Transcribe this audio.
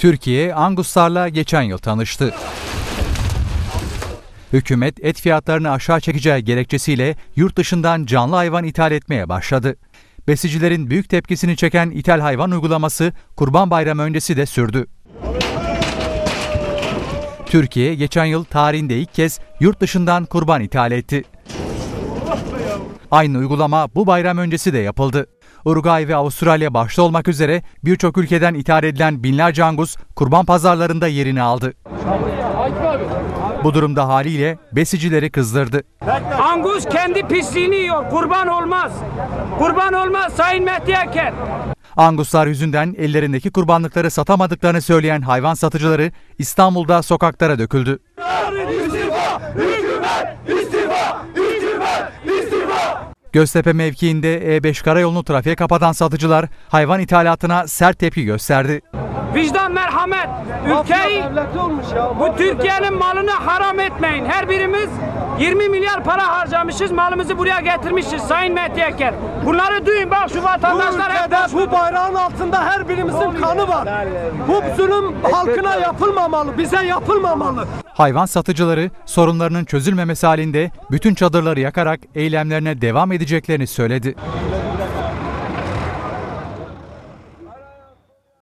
Türkiye, Anguslarla geçen yıl tanıştı. Hükümet et fiyatlarını aşağı çekeceği gerekçesiyle yurt dışından canlı hayvan ithal etmeye başladı. Besicilerin büyük tepkisini çeken ithal hayvan uygulaması Kurban Bayramı öncesi de sürdü. Türkiye geçen yıl tarihinde ilk kez yurt dışından kurban ithal etti. Aynı uygulama bu bayram öncesi de yapıldı. Uruguay ve Avustralya başta olmak üzere birçok ülkeden ithal edilen binlerce angus kurban pazarlarında yerini aldı. Bu durumda haliyle besicileri kızdırdı. Angus kendi pisliğini yiyor. Kurban olmaz. Kurban olmaz Sayın Mehdi Eker. Anguslar yüzünden ellerindeki kurbanlıkları satamadıklarını söyleyen hayvan satıcıları İstanbul'da sokaklara döküldü. Göztepe mevkiinde E5 karayolunu trafiğe kapatan satıcılar hayvan ithalatına sert tepki gösterdi. Vicdan, merhamet. Ülkeyi, bu Türkiye'nin malını haram etmeyin. Her birimiz 20 milyar para harcamışız, malımızı buraya getirmişiz Sayın Mehdi Eker. Bunları duyun bak şu Bu vatandaşlar hep ülkede bu bayrağın altında her birimizin kanı var. Bu zulüm halkına yapılmamalı, bize yapılmamalı. Hayvan satıcıları sorunlarının çözülmemesi halinde bütün çadırları yakarak eylemlerine devam edeceklerini söyledi.